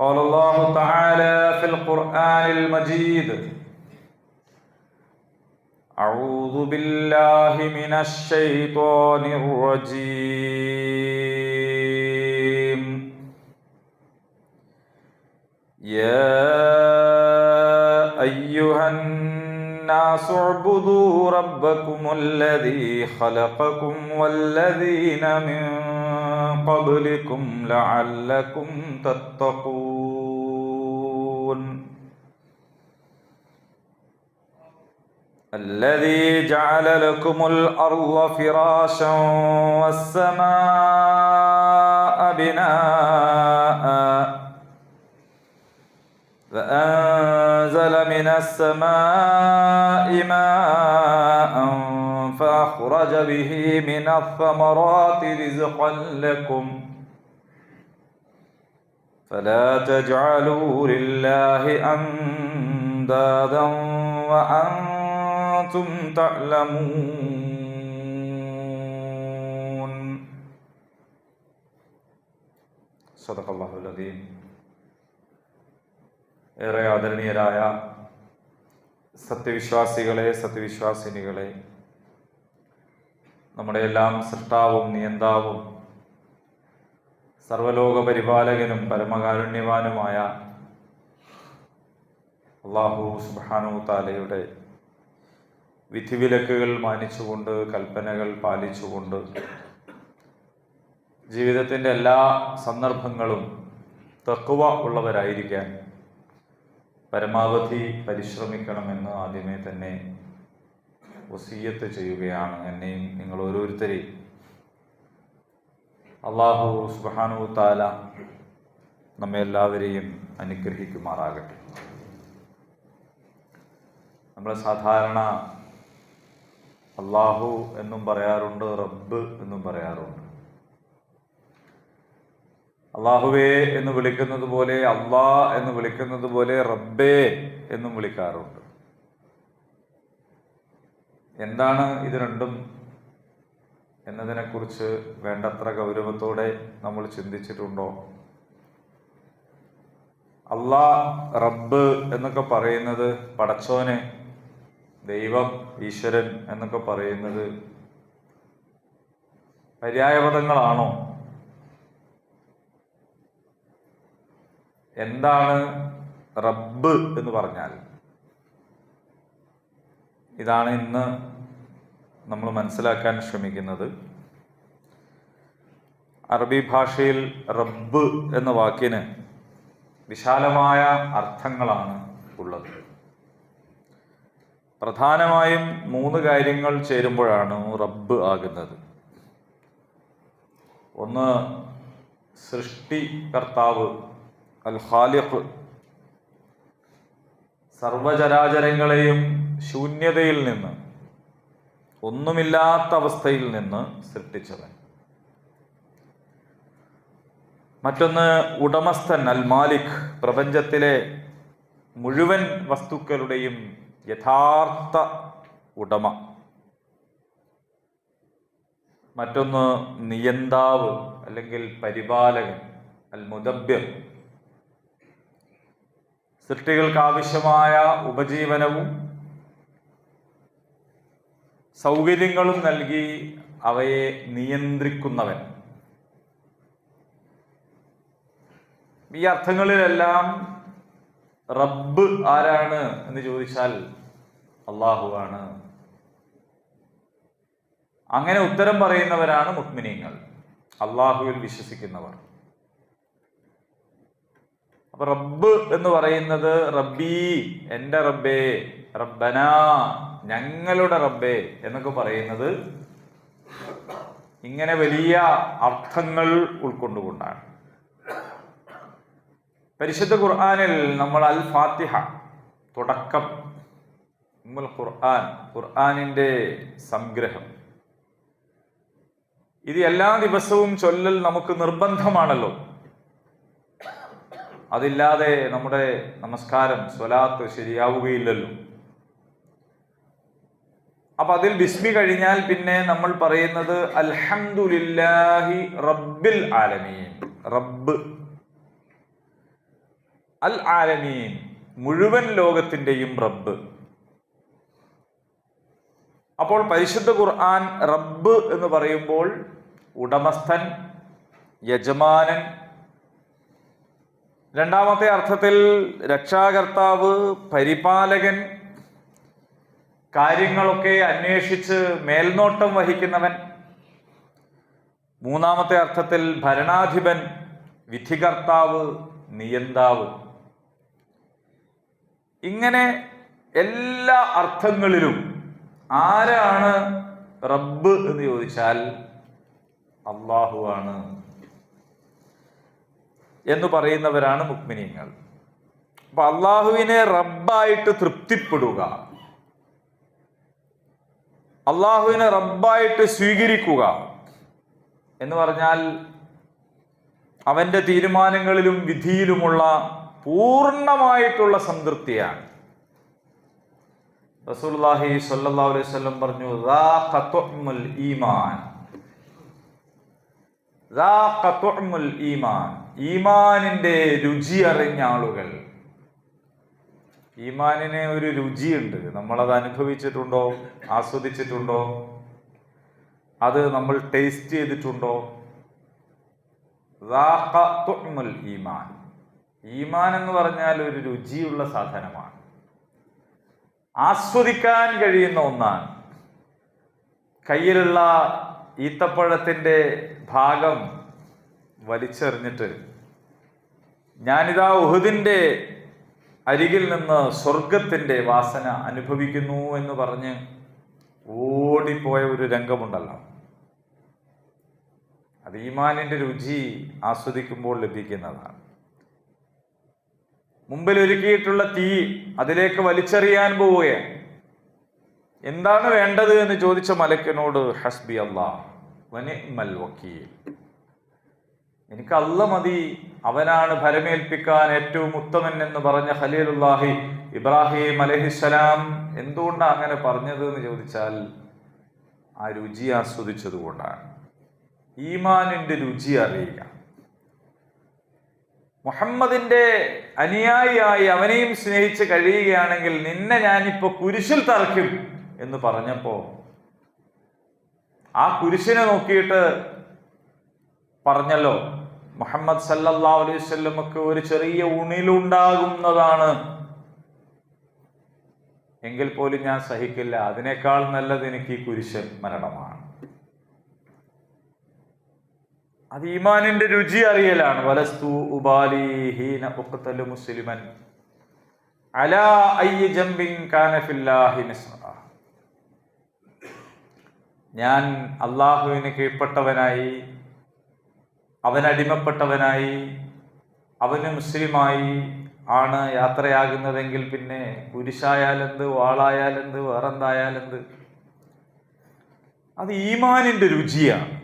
قال الله تعالى في القرآن المجيد أعوذ بالله من الشيطان الرجيم. يا أيها الناس اعبدوا ربكم الذي خلقكم والذين من قبلكم لعلكم تتقون. الذي جعل لكم الأرض فراشا والسماء بناءً فأنزل من السماء ماء فأخرج به من الثمرات رزقا لكم. فلا تجعلوا لله أندادا وأنتم تعلمون صدق الله العظيم ഏറെ ആദരണീയരായ സത്യവിശ്വാസികളെ സത്യവിശ്വാസിനികളെ നമ്മുടെ എല്ലാം സൃഷ്ടാവും നിയന്താവും സർവലോക പരിപാലകനും പരമകാരുണ്യവാനുമായ അള്ളാഹു സുബാനു താലയുടെ വിധിവിലക്കുകൾ മാനിച്ചുകൊണ്ട് കൽപ്പനകൾ പാലിച്ചുകൊണ്ട് ജീവിതത്തിന്റെ എല്ലാ സന്ദർഭങ്ങളും തക്കുവ ഉള്ളവരായിരിക്കാൻ പരമാവധി പരിശ്രമിക്കണമെന്ന് ആദ്യമേ തന്നെ വസീയത്ത് ചെയ്യുകയാണ്. എന്നെയും നിങ്ങൾ ഓരോരുത്തരെയും അള്ളാഹു സുബാനു താല നമ്മെ എല്ലാവരെയും അനുഗ്രഹിക്കുമാറാകട്ടെ. നമ്മൾ സാധാരണ അള്ളാഹു എന്നും പറയാറുണ്ട് റബ്ബ് എന്നും പറയാറുണ്ട്. അള്ളാഹുവേ എന്ന് വിളിക്കുന്നത് പോലെ അള്ളാ എന്ന് വിളിക്കുന്നത് പോലെ റബ്ബേ എന്നും വിളിക്കാറുണ്ട്. എന്താണ് ഇത് രണ്ടും? എന്നതിനെക്കുറിച്ച് വേണ്ടത്ര ഗൗരവത്തോടെ നമ്മൾ ചിന്തിച്ചിട്ടുണ്ടോ? അള്ളാ റബ്ബ് എന്നൊക്കെ പറയുന്നത് പടച്ചോന് ദൈവം ഈശ്വരൻ എന്നൊക്കെ പറയുന്നത് പര്യായപദങ്ങളാണോ? എന്താണ് റബ്ബ് എന്ന് പറഞ്ഞാൽ? ഇതാണ് ഇന്ന് നമ്മൾ മനസ്സിലാക്കാൻ ശ്രമിക്കുന്നത്. അറബി ഭാഷയിൽ റബ്ബ് എന്ന വാക്കിന് വിശാലമായ അർത്ഥങ്ങളാണ് ഉള്ളത്. പ്രധാനമായും മൂന്ന് കാര്യങ്ങൾ ചേരുമ്പോഴാണ് റബ്ബ് ആകുന്നത്. ഒന്ന് സൃഷ്ടികർത്താവ് അൽ ഖാലിഖ് സർവചരാചരങ്ങളെയും ശൂന്യതയിൽ നിന്ന് ഒന്നുമില്ലാത്ത അവസ്ഥയിൽ നിന്ന് സൃഷ്ടിച്ചവൻ. മറ്റൊന്ന് ഉടമസ്ഥൻ അൽ മാലിക് പ്രപഞ്ചത്തിലെ മുഴുവൻ വസ്തുക്കളുടെയും യഥാർത്ഥ ഉടമ. മറ്റൊന്ന് നിയന്താവ് അല്ലെങ്കിൽ പരിപാലകൻ അൽ മുദബ്ബിർ സൃഷ്ടികൾക്ക് ആവശ്യമായ ഉപജീവനവും സൗകര്യങ്ങളും നൽകി അവയെ നിയന്ത്രിക്കുന്നവൻ. ഈ അർത്ഥങ്ങളിലെല്ലാം റബ്ബ് ആരാണ് എന്ന് ചോദിച്ചാൽ അള്ളാഹു ആണ്. അങ്ങനെ ഉത്തരം പറയുന്നവരാണ് മുക്മിനീങ്ങൾ അള്ളാഹുവിൽ വിശ്വസിക്കുന്നവർ. അപ്പൊ റബ്ബ് എന്ന് പറയുന്നത് റബ്ബി എന്റെ റബ്ബേ റബ്ബന ഞങ്ങളുടെ റബ്ബേ എന്നൊക്കെ പറയുന്നത് ഇങ്ങനെ വലിയ അർത്ഥങ്ങൾ ഉൾക്കൊണ്ടുകൊണ്ടാണ്. പരിശുദ്ധ ഖുർആാനിൽ നമ്മൾ അൽ ഫാത്തിഹ തുടക്കം ഉമ്മുൽ ഖുർആൻ ഖുർആാനിന്റെ സംഗ്രഹം. ഇത് എല്ലാ ദിവസവും ചൊല്ലൽ നമുക്ക് നിർബന്ധമാണല്ലോ. അതില്ലാതെ നമ്മുടെ നമസ്കാരം സ്വലാത്ത് ശരിയാവുകയില്ലല്ലോ. അപ്പൊ അതിൽ ബിസ്മി കഴിഞ്ഞാൽ പിന്നെ നമ്മൾ പറയുന്നത് അൽഹംദുലില്ലാഹി റബ്ബിൽ ആലമീൻ. റബ്ബ്. അൽ ആലമീൻ മുഴുവൻ ലോകത്തിന്റെയും റബ്ബ്. അപ്പോൾ പരിശുദ്ധ ഖുർആൻ റബ്ബ് എന്ന് പറയുമ്പോൾ ഉടമസ്ഥൻ യജമാനൻ. രണ്ടാമത്തെ അർത്ഥത്തിൽ രക്ഷാകർത്താവ് പരിപാലകൻ. കാര്യങ്ങളൊക്കെ അന്വേഷിച്ച് മേൽനോട്ടം വഹിക്കുന്നവൻ. മൂന്നാമത്തെ അർത്ഥത്തിൽ ഭരണാധിപൻ വിധികർത്താവ് നിയന്താവ്. ഇങ്ങനെ എല്ലാ അർത്ഥങ്ങളിലും ആരാണ് റബ്ബ് എന്ന് ചോദിച്ചാൽ അള്ളാഹു ആണ് എന്ന് പറയുന്നവരാണ് മുക്മിനീങ്ങൾ അപ്പൊ അള്ളാഹുവിനെ റബ്ബായിട്ട് തൃപ്തിപ്പെടുക അള്ളാഹുവിനെ റബ്ബായിട്ട് സ്വീകരിക്കുക എന്ന് പറഞ്ഞാൽ അവന്റെ തീരുമാനങ്ങളിലും വിധിയിലുമുള്ള പൂർണമായിട്ടുള്ള സംതൃപ്തിയാണ്. റസൂൽഹി സല്ലാ അലൈഹി പറഞ്ഞു ഈമാൻ. ഈമാൻ. ഈമാനിന്റെ രുചി അറിഞ്ഞ ആളുകൾ. ഈമാനിന് ഒരു രുചിയുണ്ട്. നമ്മളത് അനുഭവിച്ചിട്ടുണ്ടോ? ആസ്വദിച്ചിട്ടുണ്ടോ? അത് നമ്മൾ ടേസ്റ്റ് ചെയ്തിട്ടുണ്ടോ? ഈമാൻ. ഈമാൻ എന്ന് പറഞ്ഞാൽ ഒരു രുചിയുള്ള സാധനമാണ്. ആസ്വദിക്കാൻ കഴിയുന്ന ഒന്നാണ്. കയ്യിലുള്ള ഈത്തപ്പഴത്തിന്റെ ഭാഗം വലിച്ചെറിഞ്ഞിട്ട് ഞാനിതാ ഉഹുദിന്റെ അരികിൽ നിന്ന് സ്വർഗത്തിന്റെ വാസന അനുഭവിക്കുന്നു എന്ന് പറഞ്ഞ് ഓടിപ്പോയ ഒരു രംഗമുണ്ടല്ലോ. അത് ഈമാനിന്റെ രുചി ആസ്വദിക്കുമ്പോൾ ലഭിക്കുന്നതാണ്. മുമ്പിൽ ഒരുക്കിയിട്ടുള്ള തീ അതിലേക്ക് വലിച്ചെറിയാൻ പോവുകയാണ്. എന്താണ് വേണ്ടത് എന്ന് ചോദിച്ച മലക്കിനോട് ഹസ്ബി അള്ളാഹ് വക്കീൽ. എനിക്ക് അല്ല മതി അവനാണ് ഭരമേൽപ്പിക്കാൻ ഏറ്റവും ഉത്തമൻ എന്ന് പറഞ്ഞ ഖലീലുല്ലാഹി ഇബ്രാഹിം അലഹിസ്സലാം എന്തുകൊണ്ടാണ് അങ്ങനെ പറഞ്ഞത് എന്ന് ചോദിച്ചാൽ ആ രുചി ആസ്വദിച്ചത് കൊണ്ടാണ് ഈമാനിന്റെ രുചി അറിയുക മുഹമ്മദിന്റെ അനുയായിയായി അവനെയും സ്നേഹിച്ച് കഴിയുകയാണെങ്കിൽ നിന്നെ ഞാനിപ്പോ കുരിശിൽ തറയ്ക്കും എന്ന് പറഞ്ഞപ്പോ ആ കുരിശിനെ നോക്കിയിട്ട് പറഞ്ഞല്ലോ മുഹമ്മദ് സല്ലല്ലാ അലൈഹി ഒരു ചെറിയ ഉണിലുണ്ടാകുന്നതാണ്. എങ്കിൽ പോലും ഞാൻ സഹിക്കില്ല. അതിനേക്കാൾ നല്ലത് എനിക്ക് ഈ കുരിശൻ മരണമാണ്. അത് ഈമാനിന്റെ രുചി അറിയലാണ്. വലസ്തു ഉബാലി ഹീന ഉഖ്തലു മുസ്ലിമൻ. അലാ ജംബിൻ ഞാൻ അള്ളാഹുവിന് കീഴ്പ്പെട്ടവനായി അവൻ അടിമപ്പെട്ടവനായി അവന് മുസ്ലിമായി ആണ് യാത്രയാകുന്നതെങ്കിൽ പിന്നെ കുരിശായാലെന്ത് വാളായാലെന്ത് വേറെന്തായാലെന്ത്? അത് ഈമാനിന്റെ രുചിയാണ്.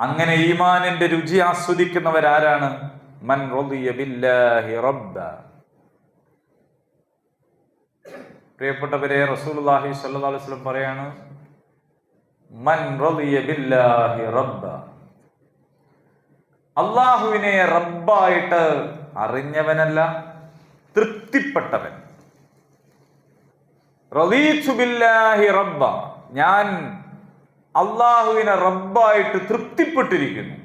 അങ്ങനെ ഈമാനിന്റെ രുചി ആസ്വദിക്കുന്നവരാരാണ്? മൻ ബില്ലാഹി റബ്ബ. പ്രിയപ്പെട്ടവരെ റസൂലുള്ളാഹി സല്ലാസ്ലം പറയാണ് മൻ ബില്ലാഹി റബ്ബ. അള്ളാഹുവിനെ റബ്ബായിട്ട് അറിഞ്ഞവനല്ല തൃപ്തിപ്പെട്ടവൻ. ബില്ലാഹി റബ്ബ. ഞാൻ അള്ളാഹുവിനെ റബ്ബായിട്ട് തൃപ്തിപ്പെട്ടിരിക്കുന്നു.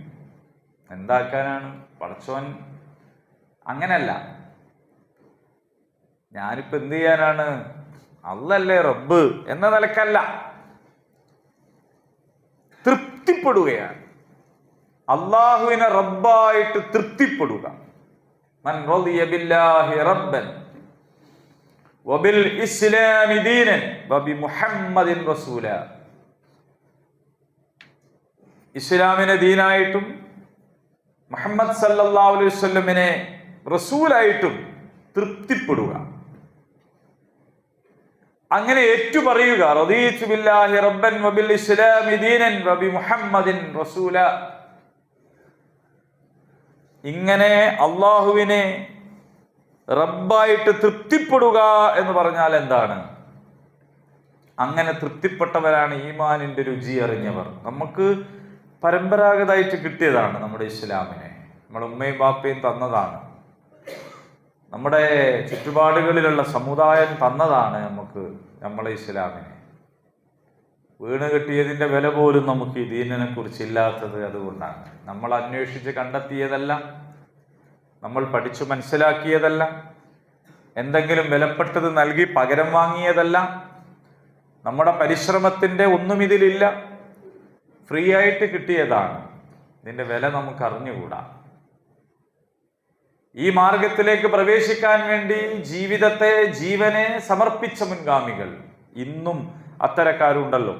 എന്താക്കാനാണ്? പടച്ചോൻ അങ്ങനല്ല. ഞാനിപ്പോൾ എന്ത് ചെയ്യാനാണ്? അല്ലല്ലേ റബ്ബ് എന്ന നിലക്കല്ല. തൃപ്തിപ്പെടുകയാണ്. അള്ളാഹുവിനെ റബ്ബായിട്ട് തൃപ്തിപ്പെടുക. മൻ ബില്ലാഹി റബ്ബൻ വബിൽ ഇസ്ലാമി ദീനൻ വബി മുഹമ്മദിൻ റസൂല. ഇസ്ലാമിനെ ദീനായിട്ടും മുഹമ്മദ് സല്ലാ അലൈഹി വസല്ലമിനെ റസൂലായിട്ടും തൃപ്തിപ്പെടുക. അങ്ങനെ ഏറ്റുപറയുക റബ്ബൻ വബിൽ ഇസ്ലാമി ദീനൻ വബി മുഹമ്മദിൻ റസൂല. ഇങ്ങനെ അള്ളാഹുവിനെ റബ്ബായിട്ട് തൃപ്തിപ്പെടുക എന്ന് പറഞ്ഞാൽ എന്താണ്? അങ്ങനെ തൃപ്തിപ്പെട്ടവരാണ് ഈമാനിന്റെ രുചി അറിഞ്ഞവർ. നമുക്ക് പരമ്പരാഗതമായിട്ട് കിട്ടിയതാണ് നമ്മുടെ ഇസ്ലാമിനെ. നമ്മുടെ ഉമ്മയും ബാപ്പയും തന്നതാണ്. നമ്മുടെ ചുറ്റുപാടുകളിലുള്ള സമുദായം തന്നതാണ് നമുക്ക് നമ്മളെ ഇസ്ലാമിനെ. വീണ് കിട്ടിയതിന്റെ വില പോലും നമുക്ക് ഈ ദീനിനെ കുറിച്ച് ഇല്ലാത്തത് അതുകൊണ്ടാണ്. നമ്മൾ അന്വേഷിച്ച് കണ്ടെത്തിയതല്ല. നമ്മൾ പഠിച്ചു മനസ്സിലാക്കിയതല്ല. എന്തെങ്കിലും വിലപ്പെട്ടത് നൽകി പകരം വാങ്ങിയതല്ല. നമ്മുടെ പരിശ്രമത്തിന്റെ ഒന്നും ഇതിലില്ല. ഫ്രീ ആയിട്ട് കിട്ടിയതാണ്. നിന്റെ വില നമുക്ക് അറിഞ്ഞുകൂടാ ഈ മാർഗത്തിലേക്ക് പ്രവേശിക്കാൻ വേണ്ടി ജീവിതത്തെ ജീവനെ സമർപ്പിച്ച മുൻഗാമികൾ ഇന്നും അത്തരക്കാരുണ്ടല്ലോ.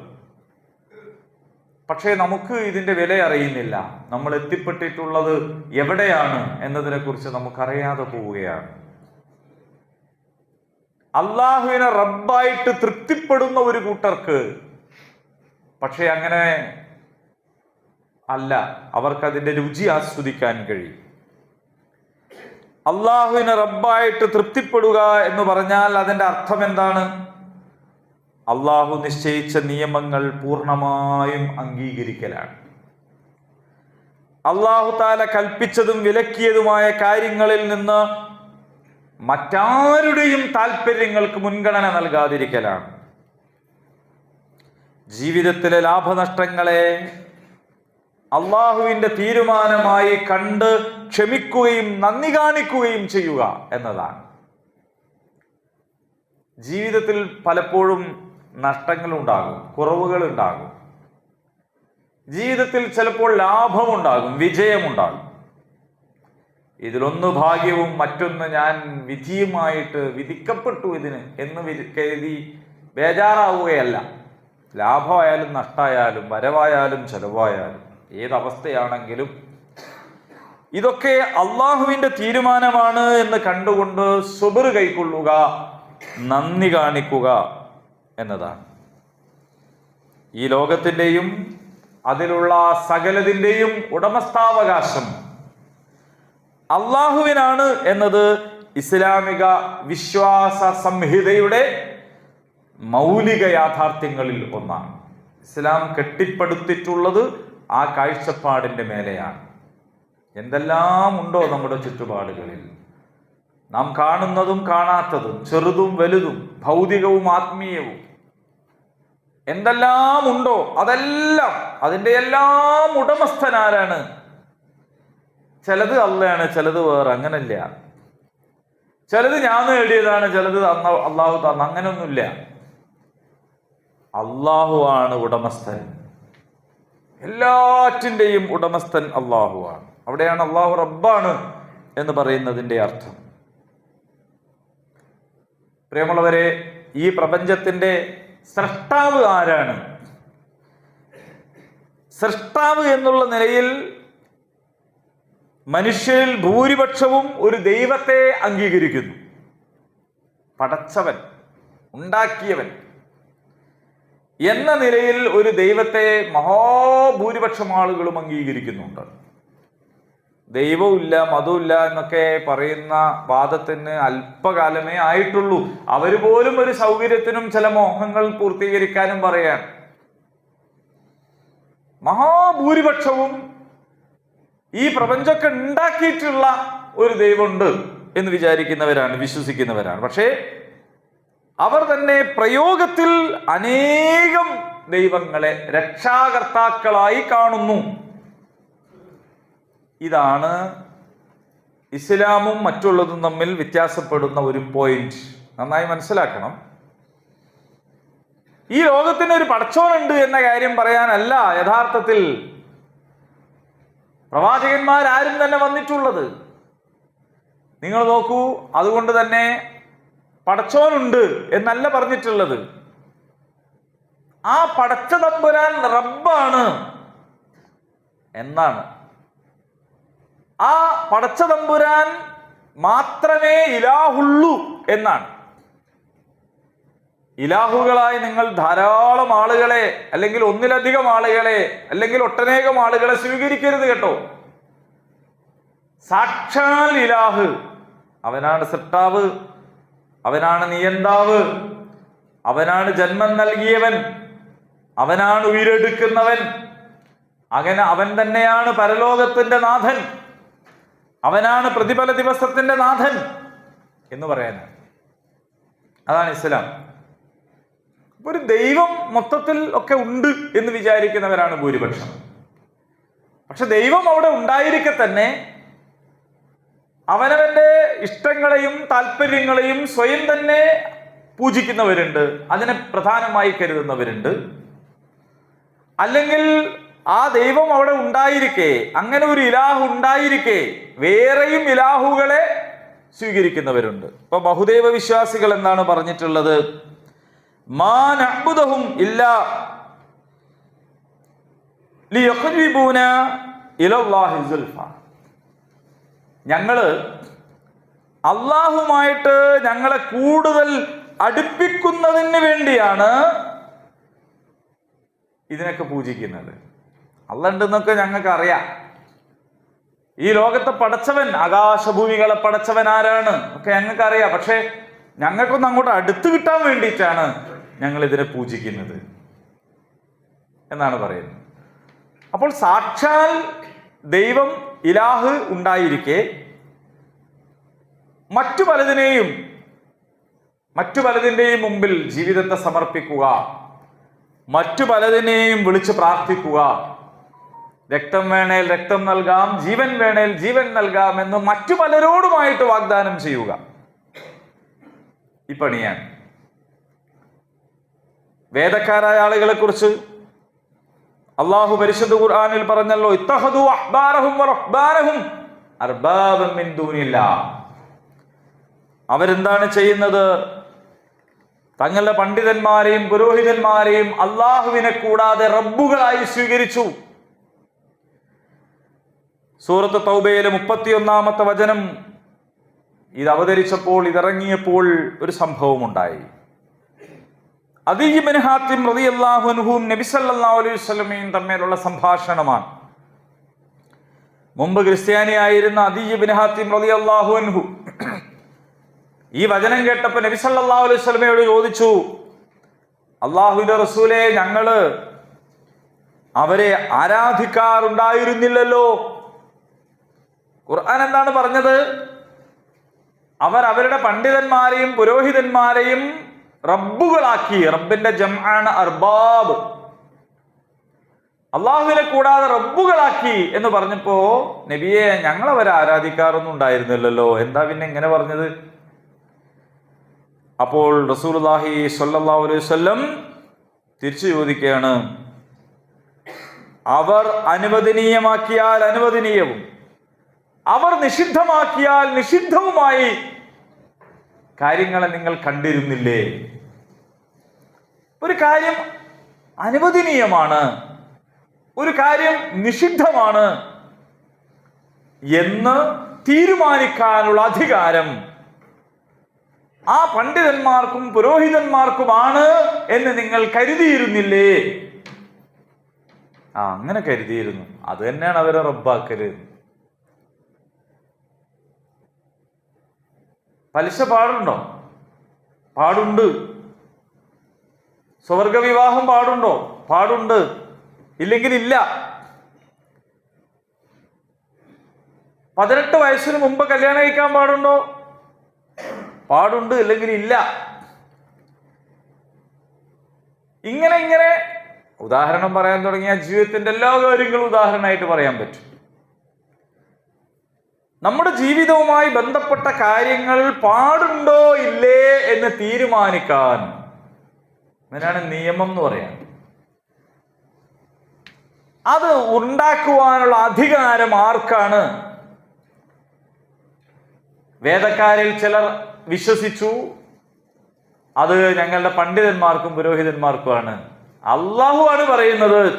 പക്ഷേ നമുക്ക് ഇതിന്റെ വില അറിയുന്നില്ല. നമ്മൾ എത്തിപ്പെട്ടിട്ടുള്ളത് എവിടെയാണ് എന്നതിനെ കുറിച്ച് നമുക്കറിയാതെ പോവുകയാണ്. അള്ളാഹുവിനെ റബ്ബായിട്ട് തൃപ്തിപ്പെടുന്ന ഒരു കൂട്ടർക്ക് പക്ഷേ അങ്ങനെ അല്ല അവർക്ക് അതിന്റെ രുചി ആസ്വദിക്കാൻ കഴിയും. അള്ളാഹുവിനെ റബ്ബായിട്ട് തൃപ്തിപ്പെടുക എന്ന് പറഞ്ഞാൽ അതിന്റെ അർത്ഥം എന്താണ്? അള്ളാഹു നിശ്ചയിച്ച നിയമങ്ങൾ പൂർണമായും അംഗീകരിക്കലാണ്. അള്ളാഹു താല കൽപ്പിച്ചതും വിലക്കിയതുമായ കാര്യങ്ങളിൽ നിന്ന് മറ്റാരുടെയും താല്പര്യങ്ങൾക്ക് മുൻഗണന നൽകാതിരിക്കലാണ്. ജീവിതത്തിലെ ലാഭനഷ്ടങ്ങളെ അള്ളാഹുവിന്റെ തീരുമാനമായി കണ്ട് ക്ഷമിക്കുകയും നന്ദി കാണിക്കുകയും ചെയ്യുക എന്നതാണ്. ജീവിതത്തിൽ പലപ്പോഴും നഷ്ടങ്ങളുണ്ടാകും കുറവുകൾ ഉണ്ടാകും ജീവിതത്തിൽ ചിലപ്പോൾ ലാഭമുണ്ടാകും വിജയമുണ്ടാകും. ഇതിലൊന്ന് ഭാഗ്യവും മറ്റൊന്ന് ഞാൻ വിധിയുമായിട്ട് വിധിക്കപ്പെട്ടു ഇതിന് എന്ന് കരുതി ബേജാറാവുകയല്ല. ലാഭമായാലും നഷ്ടമായാലും വരവായാലും ചെലവായാലും. ഏതവസ്ഥയാണെങ്കിലും ഇതൊക്കെ അള്ളാഹുവിന്റെ തീരുമാനമാണ് എന്ന് കണ്ടുകൊണ്ട് സുബർ കൈക്കൊള്ളുക നന്ദി കാണിക്കുക എന്നതാണ്. ഈ ലോകത്തിന്റെയും അതിലുള്ള സകലതിന്റെയും ഉടമസ്ഥാവകാശം അള്ളാഹുവിനാണ് എന്നത് ഇസ്ലാമിക വിശ്വാസ സംഹിതയുടെ മൗലിക യാഥാർത്ഥ്യങ്ങളിൽ ഒന്നാണ്. ഇസ്ലാം കെട്ടിപ്പടുത്തിട്ടുള്ളത് ആ കാഴ്ചപ്പാടിന്റെ മേലെയാണ്. എന്തെല്ലാം ഉണ്ടോ നമ്മുടെ ചുറ്റുപാടുകളിൽ? നാം കാണുന്നതും കാണാത്തതും ചെറുതും വലുതും ഭൗതികവും ആത്മീയവും. എന്തെല്ലാം ഉണ്ടോ അതെല്ലാം അതിന്റെ എല്ലാം ഉടമസ്ഥനാരാണ്. ചിലത് അള്ളയാണ് ചിലത് വേറെ അങ്ങനല്ല. ചിലത് ഞാൻ നേടിയതാണ് ചിലത് അള്ളാഹു തന്ന അങ്ങനൊന്നുമില്ല. അള്ളാഹു ആണ് ഉടമസ്ഥൻ. എല്ലാറ്റിന്റെയും ഉടമസ്ഥൻ അള്ളാഹു ആണ്. അവിടെയാണ് അള്ളാഹു റബ്ബാണ് എന്ന് പറയുന്നതിന്റെ അർത്ഥം. പ്രിയമുള്ളവരെ ഈ പ്രപഞ്ചത്തിന്റെ സൃഷ്ടാവ് ആരാണ്? സൃഷ്ടാവ് എന്നുള്ള നിലയിൽ മനുഷ്യരിൽ ഭൂരിപക്ഷവും ഒരു ദൈവത്തെ അംഗീകരിക്കുന്നു. പടച്ചവൻ ഉണ്ടാക്കിയവൻ എന്ന നിലയിൽ ഒരു ദൈവത്തെ മഹാഭൂരിപക്ഷം ആളുകളും അംഗീകരിക്കുന്നുണ്ട്. ദൈവമില്ല മതമില്ല എന്നൊക്കെ പറയുന്ന വാദത്തിന് അല്പകാലമേ ആയിട്ടുള്ളൂ. അവർ പോലും ഒരു സൗകര്യത്തിനും ചില മോഹങ്ങൾ പൂർത്തീകരിക്കാനും പറയാൻ മഹാഭൂരിപക്ഷവും ഈ പ്രപഞ്ചമൊക്കെ ഉണ്ടാക്കിയിട്ടുള്ള ഒരു ദൈവമുണ്ട് എന്ന് വിചാരിക്കുന്നവരാണ് വിശ്വസിക്കുന്നവരാണ്. പക്ഷേ അവർ തന്നെ പ്രയോഗത്തിൽ അനേകം ദൈവങ്ങളെ രക്ഷാകർത്താക്കളായി കാണുന്നു. ഇതാണ് ഇസ്ലാമും മറ്റുള്ളതും തമ്മിൽ വ്യത്യാസപ്പെടുന്ന ഒരു പോയിന്റ് നന്നായി മനസ്സിലാക്കണം. ഈ ലോകത്തിന് ഒരു പടച്ചോനുണ്ട് എന്ന കാര്യം പറയാനല്ല യഥാർത്ഥത്തിൽ പ്രവാചകന്മാരാരും തന്നെ വന്നിട്ടുള്ളത്. നിങ്ങൾ നോക്കൂ അതുകൊണ്ട് തന്നെ പടച്ചോനുണ്ട് എന്നല്ല പറഞ്ഞിട്ടുള്ളത്. ആ പടച്ച തമ്പുരാൻ റബ്ബാണ് എന്നാണ്. ആ പടച്ച തമ്പുരാൻ മാത്രമേ ഇലാഹുള്ളൂ എന്നാണ്. ഇലാഹുകളായി നിങ്ങൾ ധാരാളം ആളുകളെ അല്ലെങ്കിൽ ഒന്നിലധികം ആളുകളെ അല്ലെങ്കിൽ ഒട്ടനേകം ആളുകളെ സ്വീകരിക്കരുത് കേട്ടോ. സാക്ഷാൽ ഇലാഹ്. അവനാണ് സൃഷ്ടാവ്. അവനാണ് നിയന്താവ്. അവനാണ് ജന്മം നൽകിയവൻ. അവനാണ് ഉയരെടുക്കുന്നവൻ. അങ്ങനെ അവൻ തന്നെയാണ് പരലോകത്തിന്റെ നാഥൻ. അവനാണ് പ്രതിഫല ദിവസത്തിന്റെ നാഥൻ എന്ന് പറയുന്നത്. അതാണ് ഇസ്ലാം. ഒരു ദൈവം മൊത്തത്തിൽ ഒക്കെ ഉണ്ട് എന്ന് വിചാരിക്കുന്നവരാണ് ഭൂരിപക്ഷം. പക്ഷെ ദൈവം അവിടെ ഉണ്ടായിരിക്കെ തന്നെ അവനവന്റെ ഇഷ്ടങ്ങളെയും താല്പര്യങ്ങളെയും സ്വയം തന്നെ പൂജിക്കുന്നവരുണ്ട്. അതിനെ പ്രധാനമായി കരുതുന്നവരുണ്ട്. അല്ലെങ്കിൽ ആ ദൈവം അവിടെ ഉണ്ടായിരിക്കെ അങ്ങനെ ഒരു ഇലാഹു ഉണ്ടായിരിക്കെ വേറെയും ഇലാഹുകളെ സ്വീകരിക്കുന്നവരുണ്ട്. ഇപ്പൊ ബഹുദൈവ വിശ്വാസികൾ എന്താണ് പറഞ്ഞിട്ടുള്ളത്? മാൻ അത്ഭുതവും ഇല്ല ലിയഖ്രിബൂന ഇലല്ലാഹി സുൽഫ. ഞങ്ങൾ അള്ളാഹുമായിട്ട് ഞങ്ങളെ കൂടുതൽ അടുപ്പിക്കുന്നതിന് വേണ്ടിയാണ് ഇതിനൊക്കെ പൂജിക്കുന്നത്. അല്ല ഉണ്ടെന്നൊക്കെ ഞങ്ങൾക്ക് അറിയാം ഈ ലോകത്തെ പടച്ചവൻ ആകാശഭൂമികളെ പടച്ചവൻ ആരാണ്? ഒക്കെ ഞങ്ങൾക്ക് അറിയാം പക്ഷേ ഞങ്ങൾക്കൊന്ന് അങ്ങോട്ട് അടുത്ത് കിട്ടാൻ വേണ്ടിയിട്ടാണ് ഞങ്ങൾ ഇതിനെ പൂജിക്കുന്നത്. എന്നാണ് പറയുന്നത്. അപ്പോൾ സാക്ഷാൽ ദൈവം ഇലാഹ് ഉണ്ടായിരിക്കെ മറ്റു പലതിനെയും മറ്റു പലതിന്റെയും മുമ്പിൽ ജീവിതത്തെ സമർപ്പിക്കുക മറ്റു പലതിനെയും വിളിച്ച് പ്രാർത്ഥിക്കുക. രക്തം വേണേൽ രക്തം നൽകാം ജീവൻ വേണേൽ ജീവൻ നൽകാം എന്ന് മറ്റു പലരോടുമായിട്ട് വാഗ്ദാനം ചെയ്യുക. ഈ പണിയാണ്. വേദക്കാരായ ആളുകളെ കുറിച്ച് അള്ളാഹു പരിശുദ്ധ ഖുർആനിൽ പറഞ്ഞല്ലോ അർബാബൻ മിൻ അവരെന്താണ് ചെയ്യുന്നത്? തങ്ങളുടെ പണ്ഡിതന്മാരെയും പുരോഹിതന്മാരെയും അള്ളാഹുവിനെ കൂടാതെ റബ്ബുകളായി സ്വീകരിച്ചു. സൂറത്ത് തൗബയിലെ മുപ്പത്തിയൊന്നാമത്തെ വചനം ഇത് അവതരിച്ചപ്പോൾ ഇതിറങ്ങിയപ്പോൾ ഒരു സംഭവം ഉണ്ടായി അദീബിൻ അലൈഹി തമ്മിലുള്ള സംഭാഷണമാണ്. മുമ്പ് ക്രിസ്ത്യാനിയായിരുന്ന അദീബിൻ ഈ വചനം കേട്ടപ്പോൾ നബി സല്ലല്ലാഹു അലൈഹി വസല്ലമയോട് ചോദിച്ചു അള്ളാഹുവിന്റെ റസൂലെ ഞങ്ങൾ അവരെ ആരാധിക്കാറുണ്ടായിരുന്നില്ലല്ലോ? ഖുർആൻ എന്താണ് പറഞ്ഞത്? അവർ അവരുടെ പണ്ഡിതന്മാരെയും പുരോഹിതന്മാരെയും റബ്ബുകളാക്കി. റബ്ബിന്റെ ജമാണ് അർബാബ്. അള്ളാഹുവിനെ കൂടാതെ റബ്ബുകളാക്കി എന്ന് പറഞ്ഞപ്പോ നബിയെ ഞങ്ങൾ അവരെ ആരാധിക്കാറൊന്നും ഉണ്ടായിരുന്നില്ലല്ലോ. എന്താ പിന്നെ ഇങ്ങനെ പറഞ്ഞത്? അപ്പോൾ റസൂലുള്ളാഹി സ്വല്ലല്ലാഹു അലൈഹി വസല്ലം തിരിച്ചു ചോദിക്കുകയാണ്. അവർ അനുവദനീയമാക്കിയാൽ അനുവദനീയവും. അവർ നിഷിദ്ധമാക്കിയാൽ നിഷിദ്ധവുമായി കാര്യങ്ങളെ നിങ്ങൾ കണ്ടിരുന്നില്ലേ? ഒരു കാര്യം അനുവദനീയമാണ്. ഒരു കാര്യം നിഷിദ്ധമാണ്. എന്ന് തീരുമാനിക്കാനുള്ള അധികാരം ആ പണ്ഡിതന്മാർക്കും പുരോഹിതന്മാർക്കുമാണ് എന്ന് നിങ്ങൾ കരുതിയിരുന്നില്ലേ? ആ അങ്ങനെ കരുതിയിരുന്നു. അത് തന്നെയാണ് അവരെ റബ്ബാക്കൽ. പലിശ പാടുണ്ടോ? പാടുണ്ട്. സ്വർഗവിവാഹം പാടുണ്ടോ? പാടുണ്ട്. ഇല്ലെങ്കിൽ ഇല്ല. പതിനെട്ട് വയസ്സിന് മുമ്പ് കല്യാണം കഴിക്കാൻ പാടുണ്ടോ? പാടുണ്ട് ഇല്ലെങ്കിൽ ഇല്ല. ഇങ്ങനെ ഇങ്ങനെ ഉദാഹരണം പറയാൻ തുടങ്ങിയ ജീവിതത്തിന്റെ എല്ലാ കാര്യങ്ങളും ഉദാഹരണമായിട്ട് പറയാൻ പറ്റും. നമ്മുടെ ജീവിതവുമായി ബന്ധപ്പെട്ട കാര്യങ്ങൾ പാടുണ്ടോ ഇല്ലേ എന്ന് തീരുമാനിക്കാൻ അതിനാണ് നിയമം എന്ന് പറയാൻ. അത് ഉണ്ടാക്കുവാനുള്ള അധികാരം ആർക്കാണ്? വേദക്കാരിൽ ചിലർ വിശ്വസിച്ചു അത് ഞങ്ങളുടെ പണ്ഡിതന്മാർക്കും പുരോഹിതന്മാർക്കുമാണ്. അള്ളാഹു ആണ് പറയുന്നത്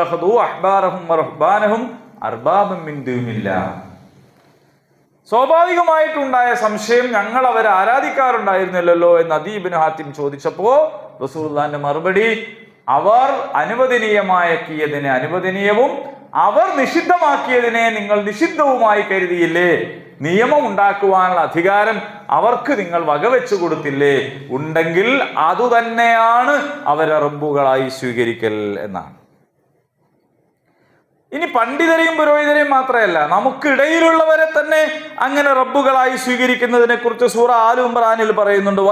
അഹ്ബാറഹും അർബാബും. സ്വാഭാവികമായിട്ടുണ്ടായ സംശയം ഞങ്ങൾ അവരെ ആരാധിക്കാറുണ്ടായിരുന്നില്ലല്ലോ എന്ന് അദീബിന് ഹാത്തിം ചോദിച്ചപ്പോ റസൂലുള്ളാന്റെ മറുപടി അവർ അനുവദനീയമാക്കിയതിനെ അനുവദനീയവും അവർ നിഷിദ്ധമാക്കിയതിനെ നിങ്ങൾ നിഷിദ്ധവുമായി കരുതിയില്ലേ? നിയമം ഉണ്ടാക്കുവാനുള്ള അധികാരം അവർക്ക് നിങ്ങൾ വകവെച്ചു കൊടുത്തില്ലേ? ഉണ്ടെങ്കിൽ അതുതന്നെയാണ് അവരെ റബ്ബുകളായി സ്വീകരിക്കൽ എന്നാണ്. ഇനി പണ്ഡിതരെയും പുരോഹിതരെയും മാത്രമല്ല നമുക്കിടയിലുള്ളവരെ തന്നെ അങ്ങനെ റബ്ബുകളായി സ്വീകരിക്കുന്നതിനെ കുറിച്ച് സൂറ ആലു ഇമ്രാനിൽ പറയുന്നുണ്ട്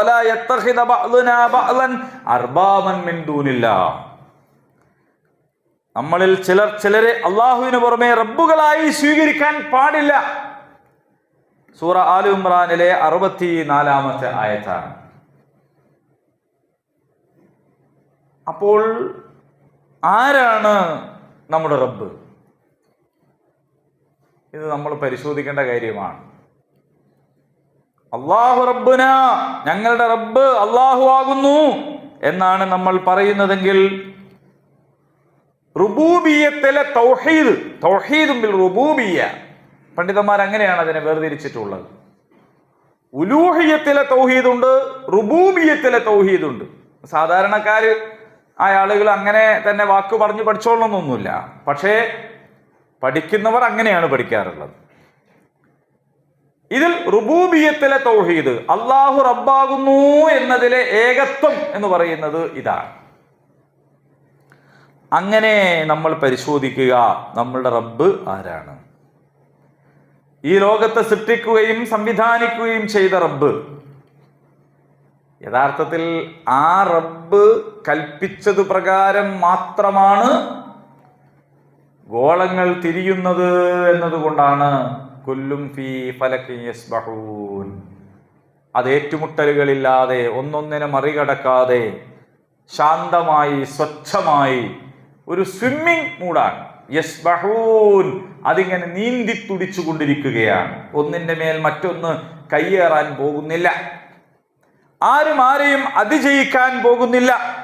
നമ്മളിൽ ചിലർ ചിലരെ അള്ളാഹുവിന് പുറമെ റബ്ബുകളായി സ്വീകരിക്കാൻ പാടില്ല. സൂറ ആലു ഇമ്രാനിലെ അറുപത്തി നാലാമത്തെ ആയത്താണ്. അപ്പോൾ ആരാണ് നമ്മുടെ റബ്ബ്? ഇത് നമ്മൾ പരിശോധിക്കേണ്ട കാര്യമാണ്. അള്ളാഹു റബ്ബുന ഞങ്ങളുടെ റബ്ബ് അള്ളാഹു ആകുന്നു എന്നാണ് നമ്മൾ പറയുന്നതെങ്കിൽ റുബൂബിയത്തിലെ തൗഹീദ് തൗഹീദും റുബൂബിയ. പണ്ഡിതന്മാർ അങ്ങനെയാണ് അതിനെ വേർതിരിച്ചിട്ടുള്ളത്? ഉലൂഹിയത്തിലെ തൗഹീദുണ്ട് റുബൂബിയത്തിലെ തൗഹീദുണ്ട്. സാധാരണക്കാർ ആ ആളുകൾ അങ്ങനെ തന്നെ വാക്ക് പറഞ്ഞു പഠിച്ചോളണമെന്നൊന്നുമില്ല. പക്ഷേ പഠിക്കുന്നവർ അങ്ങനെയാണ് പഠിക്കാറുള്ളത്. ഇതിൽ റുബൂബിയത്തിലെ തൗഹീദ് അള്ളാഹു റബ്ബാകുന്നു എന്നതിലെ ഏകത്വം എന്ന് പറയുന്നത് ഇതാണ്. അങ്ങനെ നമ്മൾ പരിശോധിക്കുക നമ്മളുടെ റബ്ബ് ആരാണ്? ഈ ലോകത്തെ സൃഷ്ടിക്കുകയും സംവിധാനിക്കുകയും ചെയ്ത റബ്ബ്. യഥാർത്ഥത്തിൽ ആ റബ്ബ് കൽപ്പിച്ചത് പ്രകാരം മാത്രമാണ് ഗോളങ്ങൾ തിരിയുന്നത് എന്നതുകൊണ്ടാണ് കൊല്ലും ഫീ ഫലക്കി യസ്ബഹൂൻ. അത് ഏറ്റുമുട്ടലുകളില്ലാതെ ഒന്നൊന്നിനെ മറികടക്കാതെ ശാന്തമായി സ്വച്ഛമായി ഒരു സ്വിമ്മിംഗ് മൂടാണ് യസ്ബഹൂൻ അതിങ്ങനെ നീന്തി തുടിച്ചു കൊണ്ടിരിക്കുകയാണ് ഒന്നിന്റെ മേൽ മറ്റൊന്ന് കയ്യേറാൻ പോകുന്നില്ല. ആരും ആരെയും അതിജയിക്കാൻ പോകുന്നില്ല.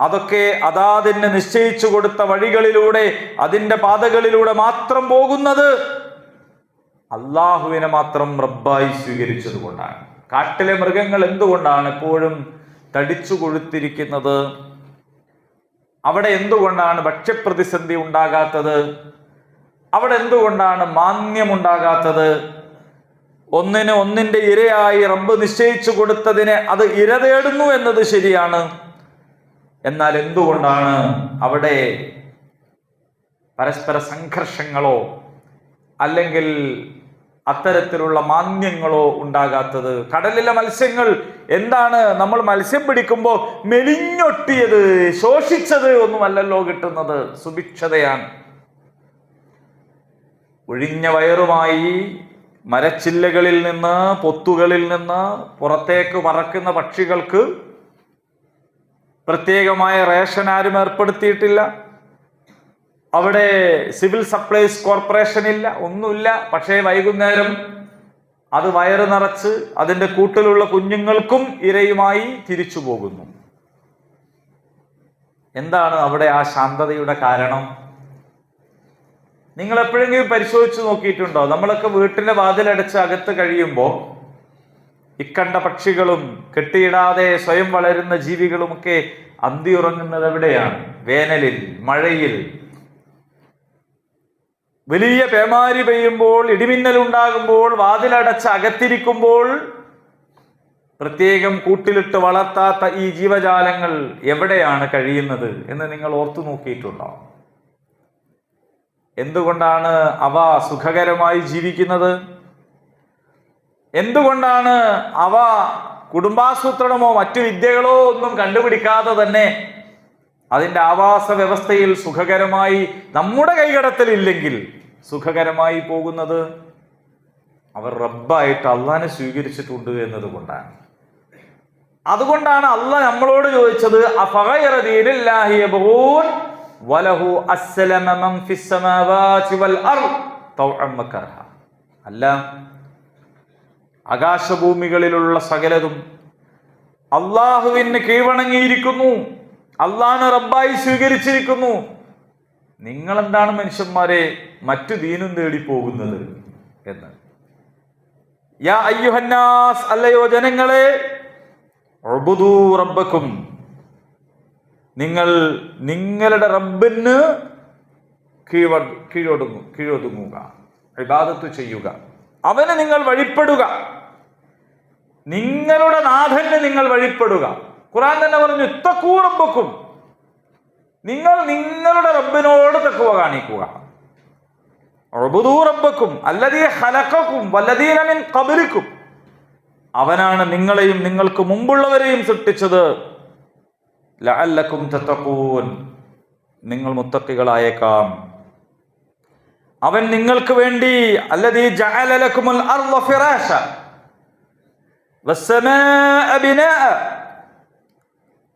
അതൊക്കെ അതാതിന് നിശ്ചയിച്ചു കൊടുത്ത വഴികളിലൂടെ അതിന്റെ പാതകളിലൂടെ മാത്രം പോകുന്നത് അള്ളാഹുവിനെ മാത്രം റബ്ബായി സ്വീകരിച്ചത് കൊണ്ടാണ് കാട്ടിലെ മൃഗങ്ങൾ എന്തുകൊണ്ടാണ് എപ്പോഴും തടിച്ചു കൊഴുത്തിരിക്കുന്നത്? അവിടെ എന്തുകൊണ്ടാണ് ഭക്ഷ്യപ്രതിസന്ധി ഉണ്ടാകാത്തത്? അവിടെ എന്തുകൊണ്ടാണ് മാന്യമുണ്ടാകാത്തത് ഒന്നിന് ഒന്നിന്റെ ഇരയായി റബ്ബ് നിശ്ചയിച്ചു കൊടുത്തതിനെ അത് ഇര തേടുന്നു എന്നത് ശരിയാണ്. എന്നാൽ എന്തുകൊണ്ടാണ് അവിടെ പരസ്പര സംഘർഷങ്ങളോ അല്ലെങ്കിൽ അത്തരത്തിലുള്ള മാന്യങ്ങളോ ഉണ്ടാകാത്തത്? കടലിലെ മത്സ്യങ്ങൾ എന്താണ് നമ്മൾ മത്സ്യം പിടിക്കുമ്പോൾ മെലിഞ്ഞൊട്ടിയത് ശോഷിച്ചത് ഒന്നുമല്ലല്ലോ കിട്ടുന്നത്? സുഭിക്ഷതയാണ്. ഒഴിഞ്ഞ വയറുമായി മരച്ചില്ലകളിൽ നിന്ന് പൊത്തുകളിൽ നിന്ന് പുറത്തേക്ക് പറക്കുന്ന പക്ഷികൾക്ക് പ്രത്യേകമായ റേഷൻ ആരും ഏർപ്പെടുത്തിയിട്ടില്ല. അവിടെ സിവിൽ സപ്ലൈസ് കോർപ്പറേഷൻ ഇല്ല ഒന്നുമില്ല. പക്ഷേ വൈകുന്നേരം അത് വയറ് നിറച്ച് അതിന്റെ കൂട്ടിലുള്ള കുഞ്ഞുങ്ങൾക്കും ഇരയുമായി തിരിച്ചു പോകുന്നു. എന്താണ് അവിടെ ആ ശാന്തതയുടെ കാരണം? നിങ്ങൾ എപ്പോഴെങ്കിലും പരിശോധിച്ച് നോക്കിയിട്ടുണ്ടോ? നമ്മളൊക്കെ വീട്ടിലെ വാതിലടച്ച് അകത്ത് കഴിയുമ്പോൾ ഇക്കണ്ട പക്ഷികളും കെട്ടിയിടാതെ സ്വയം വളരുന്ന ജീവികളുമൊക്കെ അന്തി ഉറങ്ങുന്നത് എവിടെയാണ്? വേനലിൽ മഴയിൽ. വലിയ പേമാരി പെയ്യുമ്പോൾ ഇടിമിന്നൽ ഉണ്ടാകുമ്പോൾ വാതിലടച്ച് അകത്തിരിക്കുമ്പോൾ പ്രത്യേകം കൂട്ടിലിട്ട് വളർത്താത്ത ഈ ജീവജാലങ്ങൾ എവിടെയാണ് കഴിയുന്നത് എന്ന് നിങ്ങൾ ഓർത്തു നോക്കിയിട്ടുണ്ടോ? എന്തുകൊണ്ടാണ് അവ സുഖകരമായി ജീവിക്കുന്നത്? എന്തുകൊണ്ടാണ് അവ കുടുംബാസൂത്രണമോ മറ്റു വിദ്യകളോ ഒന്നും കണ്ടുപിടിക്കാതെ തന്നെ അതിന്റെ ആവാസ വ്യവസ്ഥയിൽ സുഖകരമായി നമ്മുടെ കൈകടത്തലില്ലെങ്കിൽ സുഖകരമായി പോകുന്നത് അവർ റബ്ബായിട്ട് അള്ളാനെ സ്വീകരിച്ചിട്ടുണ്ട് എന്നതുകൊണ്ടാണ്. അതുകൊണ്ടാണ് അല്ല നമ്മളോട് ചോദിച്ചത് അല്ല ആകാശഭൂമികളിലുള്ള സകലതും അള്ളാഹുവിന് കീഴ്വണങ്ങിയിരിക്കുന്നു അള്ളാഹ് റബ്ബായി സ്വീകരിച്ചിരിക്കുന്നു. നിങ്ങൾ എന്താണ് മനുഷ്യന്മാരെ മറ്റു ദീനും തേടി പോകുന്നത് എന്ന്? യാ അയ്യുഹന്നാസ് അല്ലയോ ജനങ്ങളെ റബ്ബക്കും. നിങ്ങൾ നിങ്ങളുടെ റബ്ബിന് കീഴ കീഴൊടുങ്ങു കീഴൊതുങ്ങുക വിവാദത്ത് ചെയ്യുക. അവന് നിങ്ങൾ വഴിപ്പെടുക. നിങ്ങളുടെ നാഥന് നിങ്ങൾ വഴിപ്പെടുക. ഖുറാൻ തന്നെ പറഞ്ഞു ഇത്തക്കൂ റബ്ബക്കും നിങ്ങൾ നിങ്ങളുടെ റബ്ബിനോട് തക്കുവ കാണിക്കുക. ഉഅ്ബുദൂ റബ്ബക്കും അല്ലതീ ഹലക്കും വല്ലദീന മിൻ ഖബ്ലിക്കും. അവനാണ് നിങ്ങളെയും നിങ്ങൾക്ക് മുമ്പുള്ളവരെയും സൃഷ്ടിച്ചത്. ലഅല്ലക്കും തത്തക്കൂൻ നിങ്ങൾ മുത്തക്കികളായേക്കാം. അവൻ നിങ്ങൾക്ക് വേണ്ടി അല്ലതീ ജഅല ലക്കുമുൽ അർള ഫിറാശ.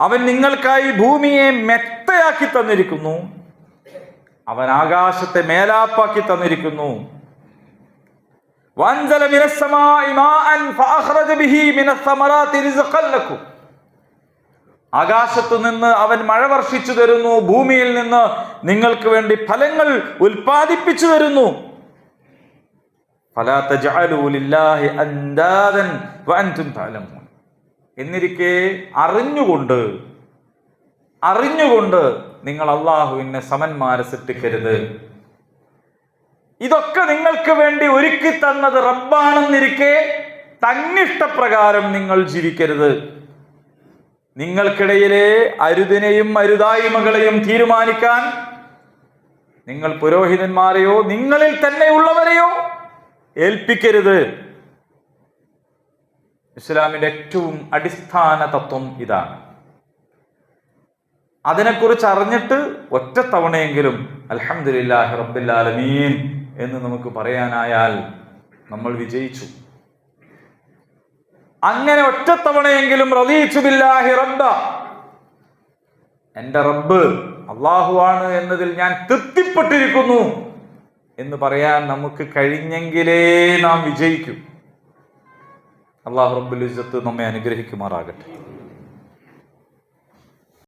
അവൻ നിങ്ങൾക്കായി ഭൂമിയെ മെത്തയാക്കി തന്നിരിക്കുന്നു. അവൻ ആകാശത്തെ മേലാപ്പാക്കി തന്നിരിക്കുന്നു. ആകാശത്തു നിന്ന് അവൻ മഴ വർഷിച്ചു തരുന്നു. ഭൂമിയിൽ നിന്ന് നിങ്ങൾക്ക് വേണ്ടി ഫലങ്ങൾ ഉൽപ്പാദിപ്പിച്ചു തരുന്നു. എന്നിരിക്കെ അറിഞ്ഞുകൊണ്ട് അറിഞ്ഞുകൊണ്ട് നിങ്ങൾ അള്ളാഹുവിനെ സമന്മാരെ സൃഷ്ടിക്കരുത്. ഇതൊക്കെ നിങ്ങൾക്ക് വേണ്ടി ഒരുക്കി തന്നത് റബ്ബാണെന്നിരിക്കെ തന്നിഷ്ടപ്രകാരം നിങ്ങൾ ജീവിക്കരുത്. നിങ്ങൾക്കിടയിലെ അരുതിനെയും അരുതായ്മകളെയും തീരുമാനിക്കാൻ നിങ്ങൾ പുരോഹിതന്മാരെയോ നിങ്ങളിൽ തന്നെയുള്ളവരെയോ ഏൽപ്പിക്കരുത്. ഇസ്ലാമിന്റെ ഏറ്റവും അടിസ്ഥാന തത്വം ഇതാണ്. അതിനെക്കുറിച്ച് അറിഞ്ഞിട്ട് ഒറ്റ തവണയെങ്കിലും അൽഹംദുലില്ലാഹി റബ്ബിൽ ആലമീൻ എന്ന് നമുക്ക് പറയാനായാൽ നമ്മൾ വിജയിച്ചു. അങ്ങനെ ഒറ്റത്തവണയെങ്കിലും റദീച്ചു ബില്ലാഹി റബ്ബ എന്റെ റബ്ബ് അള്ളാഹുവാണ് എന്നതിൽ ഞാൻ തൃപ്തിപ്പെട്ടിരിക്കുന്നു. എന്ന് പറയാൻ നമുക്ക് കഴിഞ്ഞെങ്കിലേ നാം വിജയിക്കും. അള്ളാഹു റബ്ബുൽ ഇസ്സത്ത് നമ്മെ അനുഗ്രഹിക്കുമാറാകട്ടെ.